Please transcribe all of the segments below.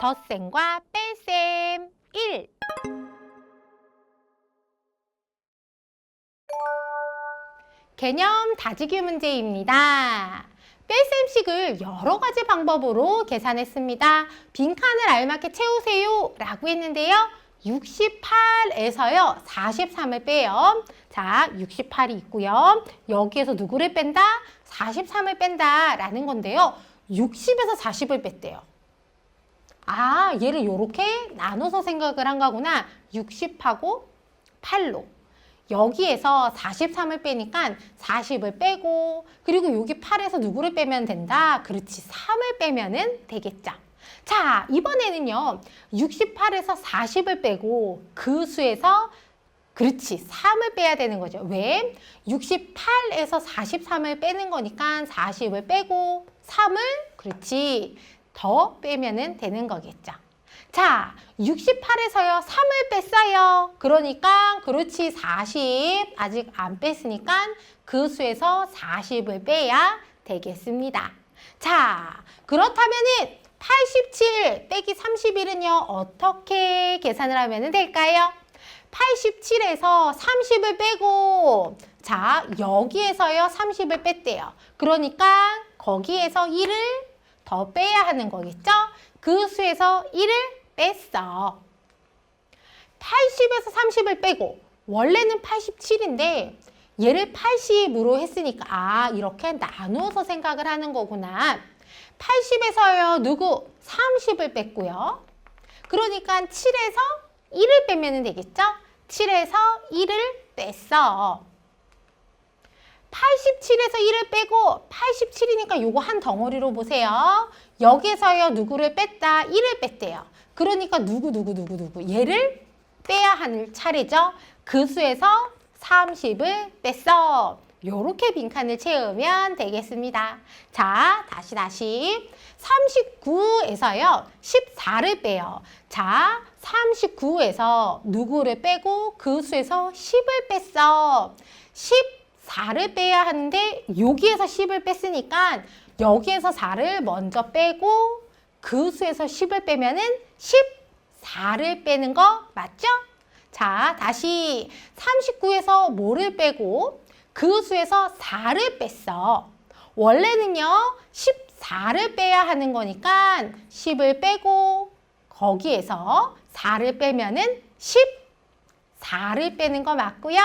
덧셈과 뺄셈 1 개념 다지기 문제입니다. 뺄셈식을 여러 가지 방법으로 계산했습니다. 빈칸을 알맞게 채우세요 라고 했는데요. 68에서요 43을 빼요. 자 68이 있고요. 여기에서 누구를 뺀다? 43을 뺀다 라는 건데요. 60에서 40을 뺐대요. 아 얘를 이렇게 나눠서 생각을 한 거구나. 60하고 8로. 여기에서 43을 빼니까 40을 빼고 그리고 여기 8에서 누구를 빼면 된다? 그렇지 3을 빼면은 되겠죠. 자 이번에는요 68에서 40을 빼고 그 수에서 그렇지 3을 빼야 되는 거죠. 왜? 68에서 43을 빼는 거니까 40을 빼고 3을 그렇지 더 빼면은 되는 거겠죠. 자, 68에서요, 3을 뺐어요. 그러니까, 그렇지, 40. 아직 안 뺐으니까 그 수에서 40을 빼야 되겠습니다. 자, 그렇다면은 87 빼기 31은요, 어떻게 계산을 하면 될까요? 87에서 30을 빼고, 자, 여기에서요, 30을 뺐대요. 그러니까, 거기에서 1을 더 빼야 하는 거겠죠? 그 수에서 1을 뺐어. 80에서 30을 빼고 원래는 87인데 얘를 80으로 했으니까 아 이렇게 나누어서 생각을 하는 거구나. 80에서요 누구 30을 뺐고요. 그러니까 7에서 1을 빼면 되겠죠? 7에서 1을 뺐어. 87에서 1을 빼고 87이니까 요거 한 덩어리로 보세요. 여기서요 누구를 뺐다 1을 뺐대요. 그러니까 누구 누구 누구 누구 얘를 빼야 하는 차례죠. 그 수에서 30을 뺐어. 요렇게 빈칸을 채우면 되겠습니다. 자, 다시 다시. 39에서요, 14를 빼요. 자, 39에서 누구를 빼고 그 수에서 10을 뺐어. 14를 빼야 하는데 여기에서 10을 뺐으니까 여기에서 4를 먼저 빼고 그 수에서 10을 빼면은 14를 빼는 거 맞죠? 자, 다시 39에서 뭐를 빼고 그 수에서 4를 뺐어. 원래는요, 14를 빼야 하는 거니까 10을 빼고 거기에서 4를 빼면은 14를 빼는 거 맞고요.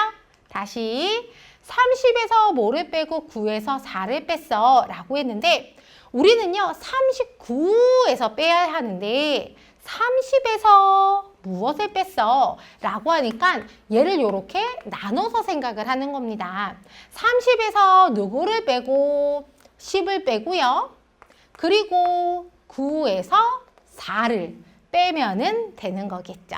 다시 30에서 뭐를 빼고 9에서 4를 뺐어 라고 했는데 우리는요 39에서 빼야 하는데 30에서 무엇을 뺐어? 라고 하니까 얘를 이렇게 나눠서 생각을 하는 겁니다. 30에서 누구를 빼고 10을 빼고요. 그리고 9에서 4를 빼면은 되는 거겠죠.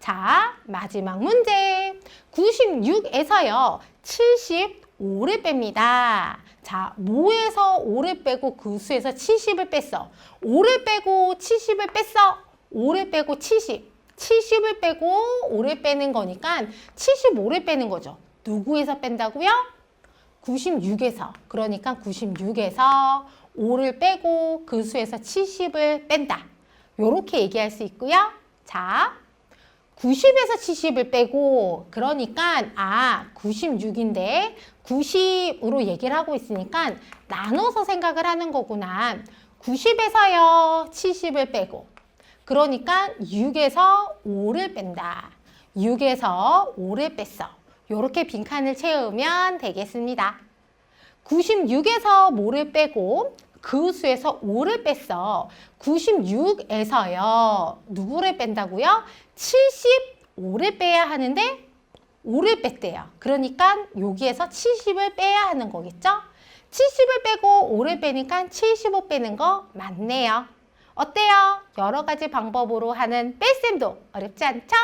자, 마지막 문제. 96에서요, 75를 뺍니다. 자, 모에서 5를 빼고 그 수에서 70을 뺐어. 5를 빼고 70을 뺐어. 5를 빼고 70. 70을 빼고 5를 빼는 거니까 75를 빼는 거죠. 누구에서 뺀다고요? 96에서. 그러니까 96에서 5를 빼고 그 수에서 70을 뺀다. 요렇게 얘기할 수 있고요. 자, 90에서 70을 빼고 그러니까 아 96인데 90으로 얘기를 하고 있으니까 나눠서 생각을 하는 거구나. 90에서요 70을 빼고 그러니까 6에서 5를 뺀다. 6에서 5를 뺐어. 요렇게 빈칸을 채우면 되겠습니다. 96에서 뭐를 빼고 그 수에서 5를 뺐어. 96에서요. 누구를 뺀다고요? 75를 빼야 하는데 5를 뺐대요. 그러니까 여기에서 70을 빼야 하는 거겠죠? 70을 빼고 5를 빼니까 75 빼는 거 맞네요. 어때요? 여러 가지 방법으로 하는 뺄셈도 어렵지 않죠?